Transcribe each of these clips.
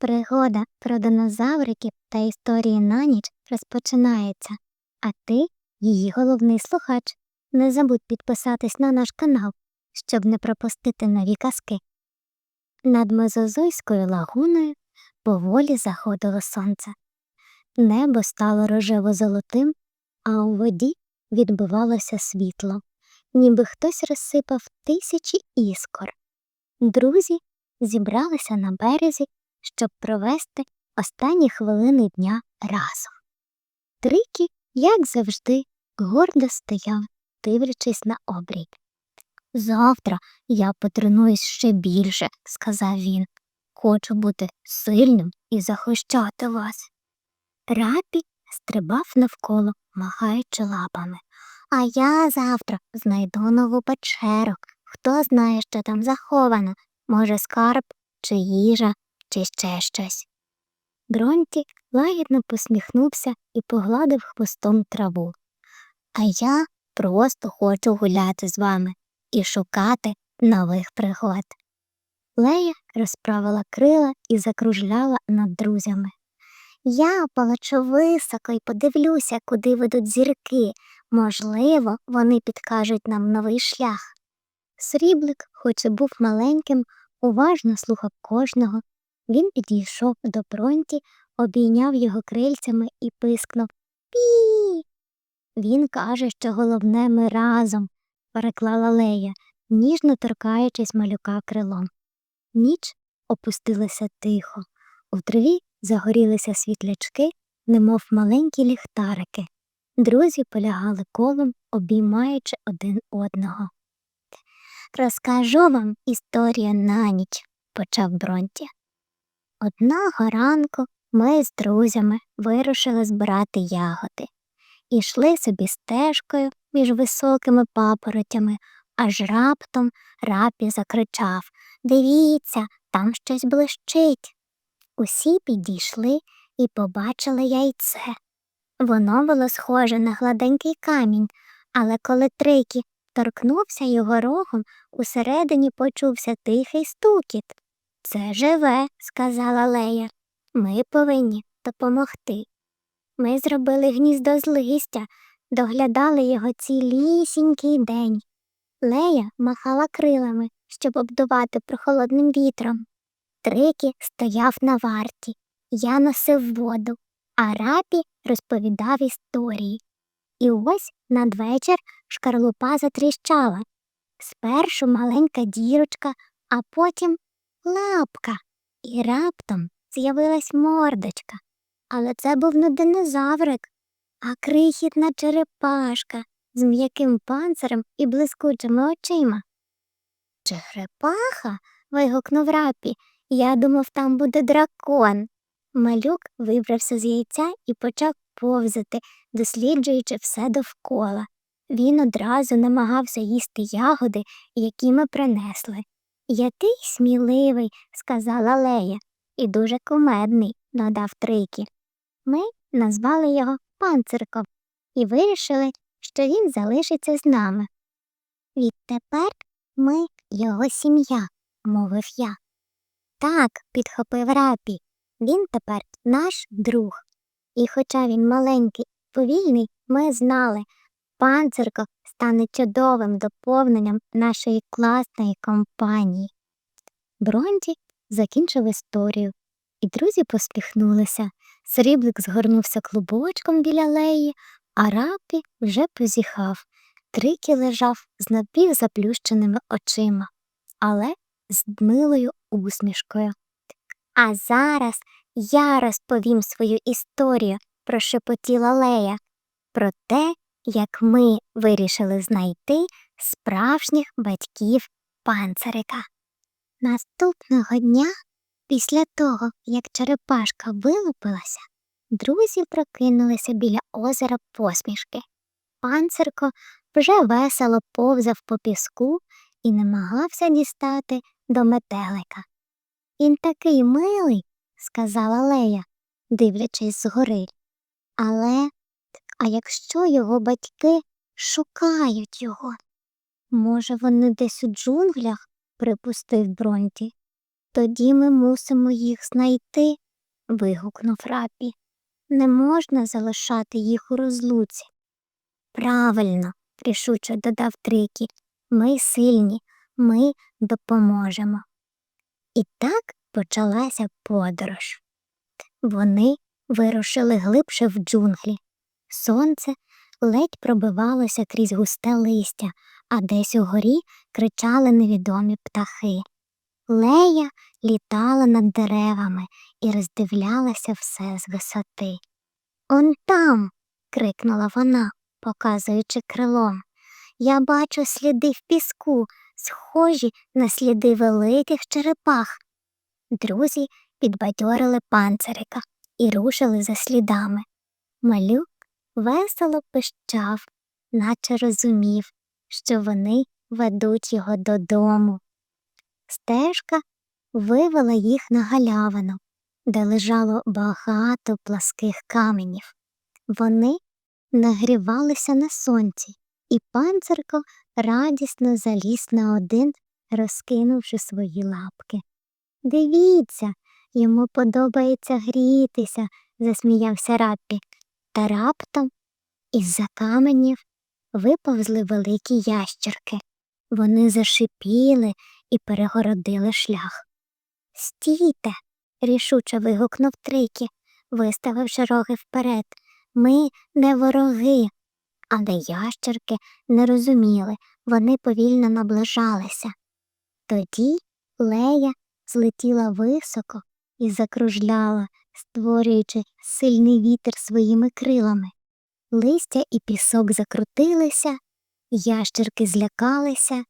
Пригода про динозавриків та історії на ніч розпочинається, а ти її головний слухач. Не забудь підписатись на наш канал, щоб не пропустити нові казки. Над Мезозойською лагуною поволі заходило сонце. Небо стало рожево-золотим, а у воді відбивалося світло, ніби хтось розсипав тисячі іскор. Друзі зібралися на березі, щоб провести останні хвилини дня разом. Трики, як завжди, гордо стояв, дивлячись на обрій. Завтра я потренуюсь ще більше, сказав він. Хочу бути сильним і захищати вас. Рапі стрибав навколо, махаючи лапами. А я завтра знайду нову печеру. Хто знає, що там заховано, може, скарб, чи їжа, чи ще щось. Бронті лагідно посміхнувся і погладив хвостом траву. А я просто хочу гуляти з вами і шукати нових пригод. Лея розправила крила і закружляла над друзями. Я полечу високо і подивлюся, куди ведуть зірки. Можливо, вони підкажуть нам новий шлях. Сріблик, хоч і був маленьким, уважно слухав кожного. Він підійшов до бронті, обійняв його крильцями і пискнув Пі. Він каже, що головне ми разом, переклала Лея, ніжно торкаючись малюка крилом. Ніч опустилася тихо. У траві загорілися світлячки, немов маленькі ліхтарики. Друзі полягали колом, обіймаючи один одного. Розкажу вам історію на ніч, почав Бронті. Одного ранку ми з друзями вирушили збирати ягоди. Ішли собі стежкою між високими папоротями, аж раптом рапі закричав Дивіться, там щось блищить. Усі підійшли і побачили яйце. Воно було схоже на гладенький камінь, але коли Трейкі торкнувся його рогом, усередині почувся тихий стукіт. Це живе, сказала Лея. Ми повинні допомогти. Ми зробили гніздо з листя, доглядали його цілісінький день. Лея махала крилами, щоб обдувати прохолодним вітром. Трики стояв на варті, я носив воду, а рапі розповідав історії. І ось надвечір шкарлупа затріщала. Спершу маленька дірочка, а потім лапка. І раптом з'явилась мордочка. Але це був не динозаврик, а крихітна черепашка з м'яким панцирем і блискучими очима. Черепаха. вигукнув рапі. Я думав, там буде дракон. Малюк вибрався з яйця і почав повзати, досліджуючи все довкола. Він одразу намагався їсти ягоди, які ми принесли. Який сміливий, сказала Лея, і дуже кумедний, додав Трикі. Ми назвали його панцирком і вирішили, що він залишиться з нами. Відтепер ми його сім'я, мовив я. Так, підхопив рапі, він тепер наш друг. І хоча він маленький повільний, ми знали, панцирко стане чудовим доповненням нашої класної компанії. Бронті закінчив історію, і друзі посміхнулися. Сріблик згорнувся клубочком біля леї, а рапі вже позіхав. Трики лежав з напівзаплющеними очима, але з милою усмішкою. А зараз я розповім свою історію, прошепотіла Лея, про те, як ми вирішили знайти справжніх батьків панцирика. Наступного дня, після того, як черепашка вилупилася, друзі прокинулися біля озера посмішки. Панцирко вже весело повзав по піску і намагався дістати до метелика. Він такий милий, сказала Лея, дивлячись згори. Але а якщо його батьки шукають його? Може, вони десь у джунглях, припустив Бронті. Тоді ми мусимо їх знайти, вигукнув рапі. Не можна залишати їх у розлуці. Правильно, рішуче додав Трикі. Ми сильні, ми допоможемо. І так почалася подорож. Вони вирушили глибше в джунглі. Сонце ледь пробивалося крізь густе листя, а десь угорі кричали невідомі птахи. Лея літала над деревами і роздивлялася все з висоти. Он там. крикнула вона, показуючи крилом. Я бачу сліди в піску, схожі на сліди великих черепах. Друзі підбадьорили панцирика і рушили за слідами. Малюк весело пищав, наче розумів, що вони ведуть його додому. Стежка вивела їх на галявину, де лежало багато пласких каменів. Вони нагрівалися на сонці, і панцирко радісно заліз на один, розкинувши свої лапки. Дивіться, йому подобається грітися, засміявся Раппі. Та раптом із-за каменів виповзли великі ящерки. Вони зашипіли і перегородили шлях. Стійте, рішуче вигукнув Трикі, виставивши роги вперед. Ми не вороги. Але ящерки не розуміли, вони повільно наближалися. Тоді Лея злетіла високо і закружляла, створюючи сильний вітер своїми крилами. Листя і пісок закрутилися, ящерки злякалися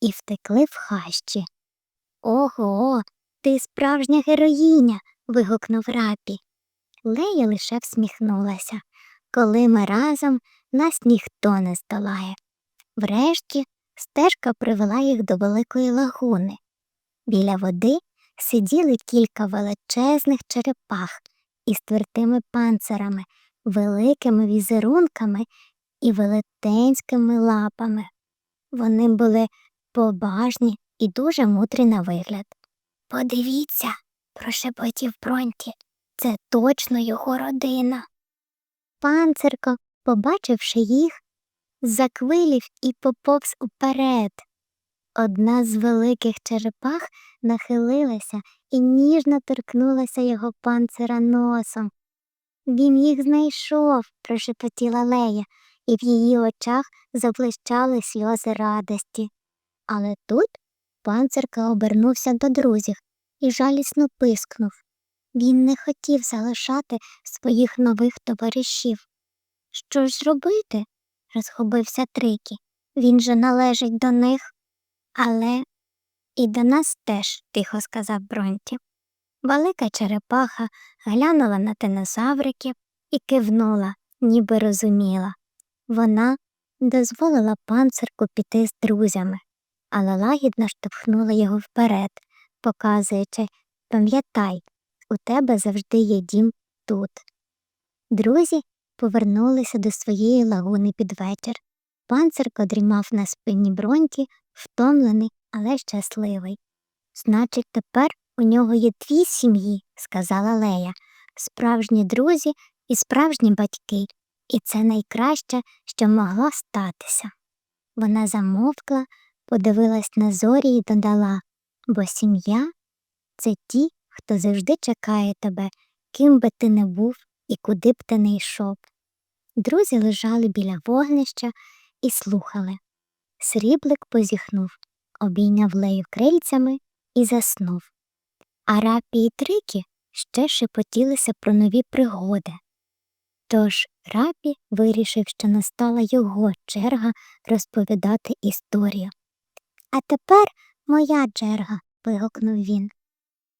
і втекли в хащі. Ого, ти справжня героїня. вигукнув рапі. Лея лише всміхнулася. Коли ми разом, нас ніхто не здолає. Врешті стежка привела їх до великої лагуни. Біля води сиділи кілька величезних черепах із твердими панцирами, великими візерунками і велетенськими лапами. Вони були побажні і дуже мудрі на вигляд. Подивіться, прошепотів Бронті, це точно його родина. Панцирко, побачивши їх, заквилів і поповз уперед. Одна з великих черепах нахилилася і ніжно торкнулася його панцира носом. Він їх знайшов, прошепотіла Лея, і в її очах заблищали сльози радості. Але тут панцирка обернувся до друзів і жалісно пискнув. Він не хотів залишати своїх нових товаришів. Що ж робити? розгубився Трикі. Він же належить до них. Але і до нас теж, тихо сказав Бронті. Велика черепаха глянула на динозавриків і кивнула, ніби розуміла. Вона дозволила панцирку піти з друзями, але лагідно штовхнула його вперед, показуючи пам'ятай, у тебе завжди є дім тут. Друзі повернулися до своєї лагуни під вечір. Панцирко дрімав на спині бронті, втомлений, але щасливий. Значить, тепер у нього є дві сім'ї, сказала Лея, справжні друзі і справжні батьки, і це найкраще, що могло статися. Вона замовкла, подивилась на зорі і додала, бо сім'я це ті, хто завжди чекає тебе, ким би ти не був і куди б ти не йшов. Друзі лежали біля вогнища і слухали. Сріблик позіхнув, обійняв лею крильцями і заснув. А рапі і трики ще шепотілися про нові пригоди. Тож рапі вирішив, що настала його черга розповідати історію. А тепер моя черга, вигукнув він.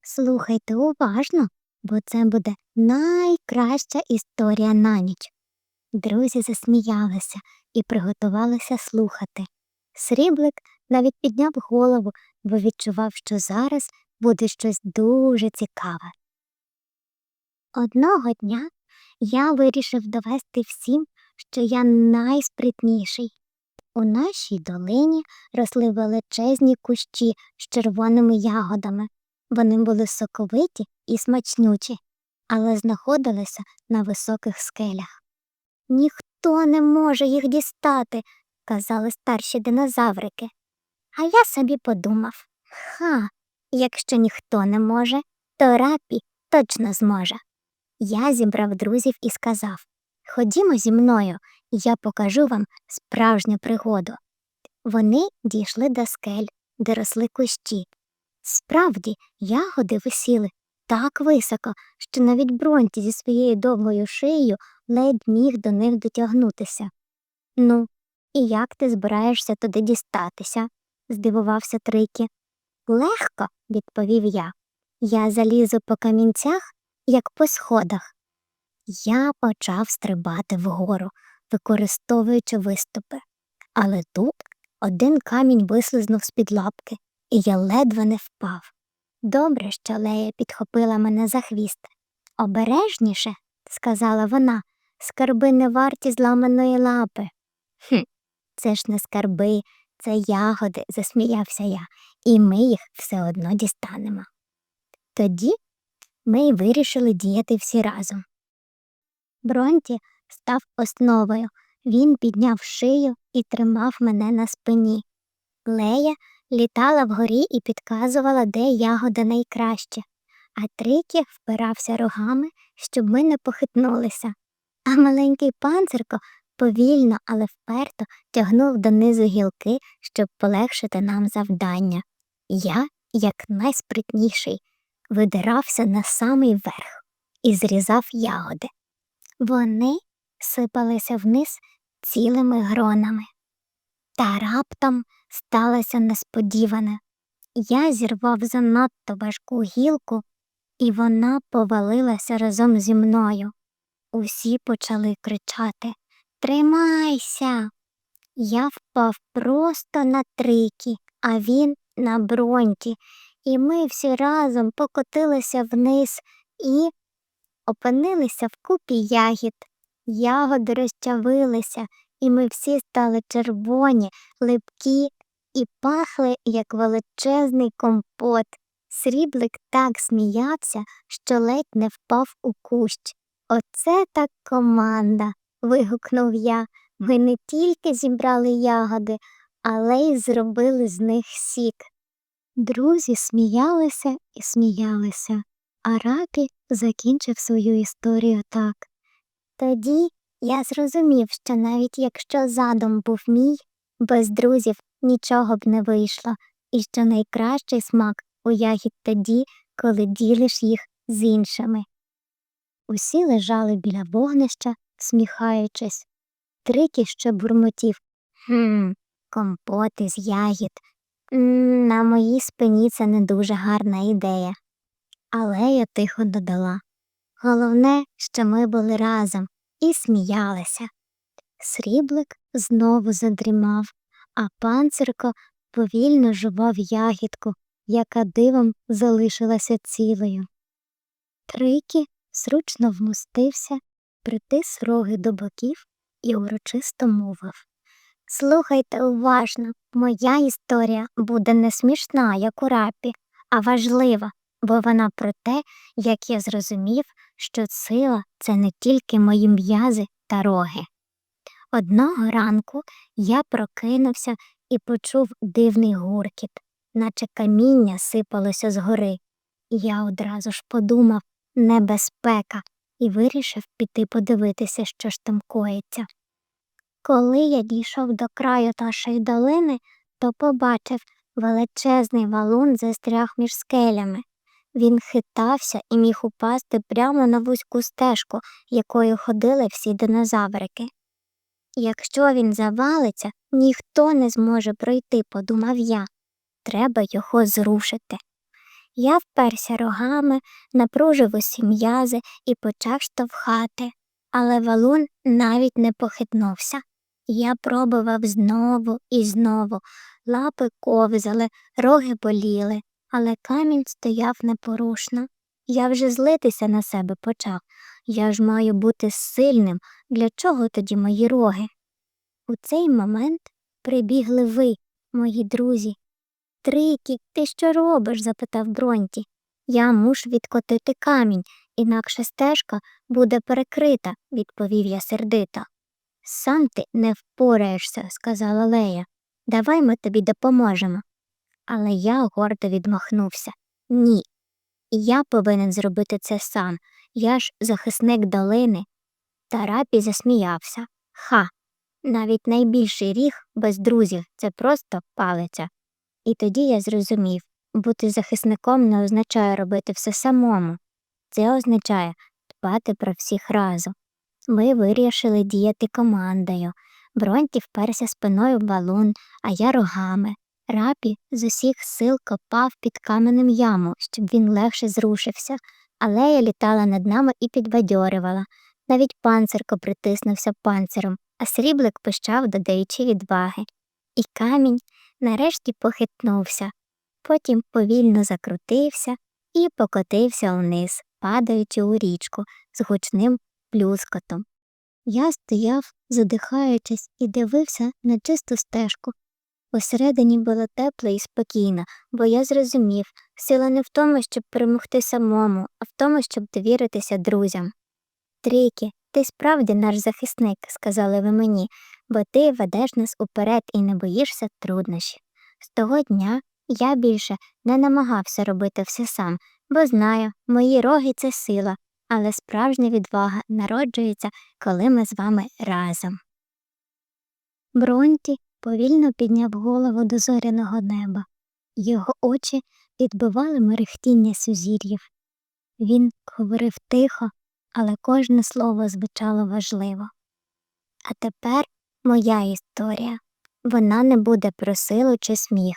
Слухайте уважно, бо це буде найкраща історія на ніч. Друзі засміялися і приготувалися слухати. Сріблик навіть підняв голову, бо відчував, що зараз буде щось дуже цікаве. Одного дня я вирішив довести всім, що я найспритніший. У нашій долині росли величезні кущі з червоними ягодами. Вони були соковиті і смачнючі, але знаходилися на високих скелях. Ніхто не може їх дістати, казали старші динозаврики. А я собі подумав ха, якщо ніхто не може, то рапі точно зможе. Я зібрав друзів і сказав Ходімо зі мною, я покажу вам справжню пригоду. Вони дійшли до скель, де росли кущі. Справді, ягоди висіли так високо, що навіть Бронті зі своєю довгою шиєю ледь міг до них дотягнутися. Ну, і як ти збираєшся туди дістатися? здивувався Трикі. Легко, відповів я. Я залізу по камінцях, як по сходах. Я почав стрибати вгору, використовуючи виступи. Але тут один камінь вислизнув з-під лапки, і я ледве не впав. Добре, що Лея підхопила мене за хвіст. Обережніше, сказала вона, скарби не варті зламаної лапи. Хм, це ж не скарби, це ягоди, засміявся я, і ми їх все одно дістанемо. Тоді ми й вирішили діяти всі разом. Бронті став основою. Він підняв шию і тримав мене на спині. Лея літала вгорі і підказувала, де ягода найкраще, а Трикі впирався рогами, щоб ми не похитнулися. А маленький панцирко повільно, але вперто тягнув донизу гілки, щоб полегшити нам завдання. Я, як найспритніший, видирався на самий верх і зрізав ягоди. Вони сипалися вниз цілими гронами. Та раптом сталося несподіване. Я зірвав занадто важку гілку, і вона повалилася разом зі мною. Усі почали кричати Тримайся. Я впав просто на трики, а він на броньки, і ми всі разом покотилися вниз і опинилися в купі ягід. Ягоди розчавилися, і ми всі стали червоні, липкі і пахли, як величезний компот. Сріблик так сміявся, що ледь не впав у кущ. Оце так команда. Вигукнув я. Ми не тільки зібрали ягоди, але й зробили з них сік. Друзі сміялися і сміялися, а рапі закінчив свою історію так. Тоді я зрозумів, що навіть якщо задум був мій, без друзів нічого б не вийшло, і що найкращий смак у ягід тоді, коли ділиш їх з іншими. Усі лежали біля вогнища, сміхаючись. Трики ще бурмотів Хм, компот із ягід. На моїй спині це не дуже гарна ідея. Але я тихо додала. Головне, що ми були разом і сміялися. Сріблик знову задрімав, а панцирко повільно жував ягідку, яка дивом залишилася цілою. Трики зручно вмостився, притис роги до боків і урочисто мовив Слухайте уважно, моя історія буде не смішна, як у рапі, а важлива, бо вона про те, як я зрозумів, що сила це не тільки мої м'язи та роги. Одного ранку я прокинувся і почув дивний гуркіт, наче каміння сипалося з гори. Я одразу ж подумав небезпека і вирішив піти подивитися, що ж там коїться. Коли я дійшов до краю нашої долини, то побачив величезний валун застряг між скелями. Він хитався і міг упасти прямо на вузьку стежку, якою ходили всі динозаврики. Якщо він завалиться, ніхто не зможе пройти, подумав я. Треба його зрушити. Я вперся рогами, напружив усі м'язи і почав штовхати, але валун навіть не похитнувся. Я пробував знову і знову, лапи ковзали, роги боліли, але камінь стояв непорушно. Я вже злитися на себе почав. Я ж маю бути сильним. Для чого тоді мої роги? У цей момент прибігли ви, мої друзі. Трикі, ти що робиш? запитав Бронті. Я мушу відкотити камінь, інакше стежка буде перекрита, відповів я сердито. Сам ти не впораєшся, сказала Лея. Давай ми тобі допоможемо. Але я гордо відмахнувся. Ні. Я повинен зробити це сам. Я ж захисник долини. Тарапі засміявся. Ха. Навіть найбільший ріг без друзів це просто палиця. І тоді я зрозумів, бути захисником не означає робити все самому. Це означає дбати про всіх разом. Ми вирішили діяти командою. Бронті вперся спиною в валун, а я рогами. Рапі з усіх сил копав під каменем яму, щоб він легше зрушився, а Лея літала над нами і підбадьорювала. Навіть панцирко притиснувся панциром, а сріблик пищав, додаючи відваги. І камінь нарешті похитнувся, потім повільно закрутився і покотився вниз, падаючи у річку з гучним плюскотом. Я стояв, задихаючись, і дивився на чисту стежку. Посередині було тепло і спокійно, бо я зрозумів, сила не в тому, щоб перемогти самому, а в тому, щоб довіритися друзям. Трійки, ти справді наш захисник, сказали ви мені, бо ти ведеш нас уперед і не боїшся труднощів. З того дня я більше не намагався робити все сам, бо знаю, мої роги це сила, але справжня відвага народжується, коли ми з вами разом. Бронті повільно підняв голову до зоряного неба. Його очі відбивали мерехтіння сузір'їв. Він говорив тихо, але кожне слово звучало важливо. А тепер моя історія. Вона не буде про силу чи сміх,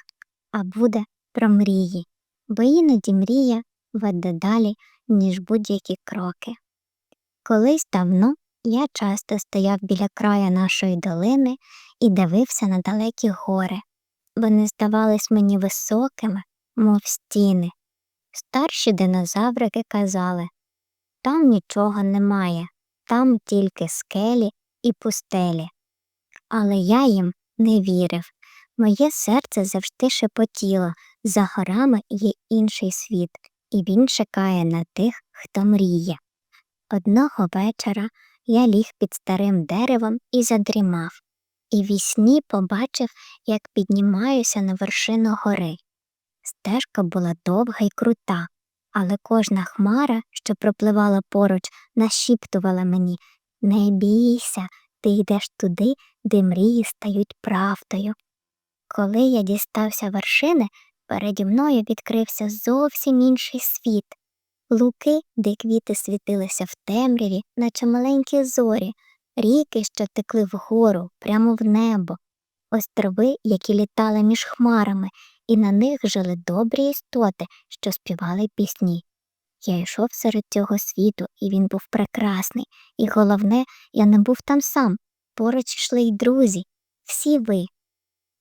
а буде про мрії, бо іноді мрія веде далі, ніж будь-які кроки. Колись давно я часто стояв біля края нашої долини і дивився на далекі гори. Вони здавались мені високими, мов стіни. Старші динозаврики казали там нічого немає, там тільки скелі і пустелі. Але я їм не вірив. Моє серце завжди шепотіло, за горами є інший світ, і він чекає на тих, хто мріє. Одного вечора я ліг під старим деревом і задрімав, і вісні побачив, як піднімаюся на вершину гори. Стежка була довга й крута, але кожна хмара, що пропливала поруч, нашіптувала мені Не бійся, ти йдеш туди, де мрії стають правдою. Коли я дістався вершини, переді мною відкрився зовсім інший світ. Луки, де квіти світилися в темряві, наче маленькі зорі, ріки, що текли вгору, прямо в небо, острови, які літали між хмарами, і на них жили добрі істоти, що співали пісні. Я йшов серед цього світу, і він був прекрасний, і головне, я не був там сам. Поруч йшли й друзі, всі ви.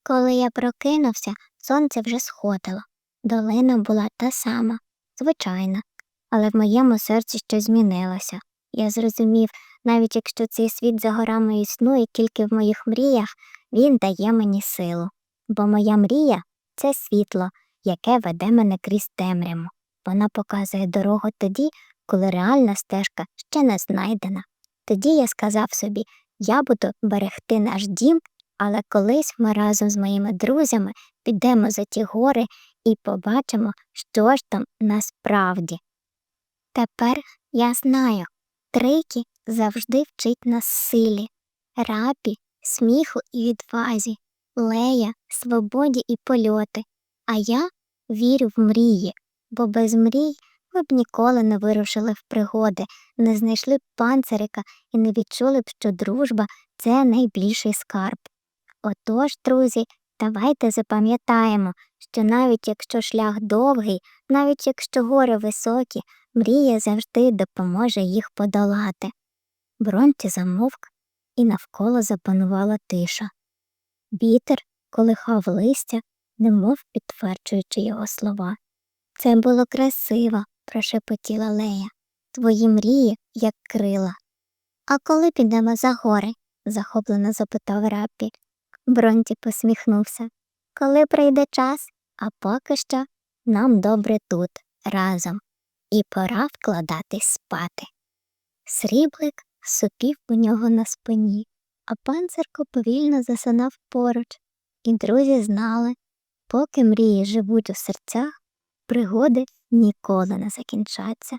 Коли я прокинувся, сонце вже сходило. Долина була та сама, звичайна, але в моєму серці щось змінилося. Я зрозумів, навіть якщо цей світ за горами існує тільки в моїх мріях, він дає мені силу. Бо моя мрія це світло, яке веде мене крізь темряву. Вона показує дорогу тоді, коли реальна стежка ще не знайдена. Тоді я сказав собі, я буду берегти наш дім, але колись ми разом з моїми друзями підемо за ті гори і побачимо, що ж там насправді. Тепер я знаю, трики завжди вчить нас силі, рапі, сміху і відвазі, лея, свободі і польоти, а я вірю в мрії, бо без мрій ми б ніколи не вирушили в пригоди, не знайшли б панцирика і не відчули б, що дружба це найбільший скарб. Отож, друзі, давайте запам'ятаємо, що навіть якщо шлях довгий, навіть якщо гори високі, мрія завжди допоможе їх подолати. Бронті замовк, і навколо запанувала тиша. Вітер колихав листя, немов підтверджуючи його слова. Це було красиво, прошепотіла Лея. Твої мрії, як крила. А коли підемо за гори? захоплено запитав Раппі. Бронті посміхнувся. Коли прийде час, а поки що нам добре тут, разом, і пора вкладатись спати. Сріблик сопів у нього на спині, а панцирко повільно засинав поруч, і друзі знали, поки мрії живуть у серцях, пригоди ніколи не закінчаться.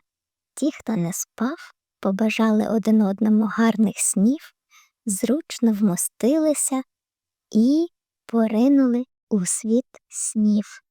Ті, хто не спав, побажали один одному гарних снів, зручно вмостилися і поринули у світ снів.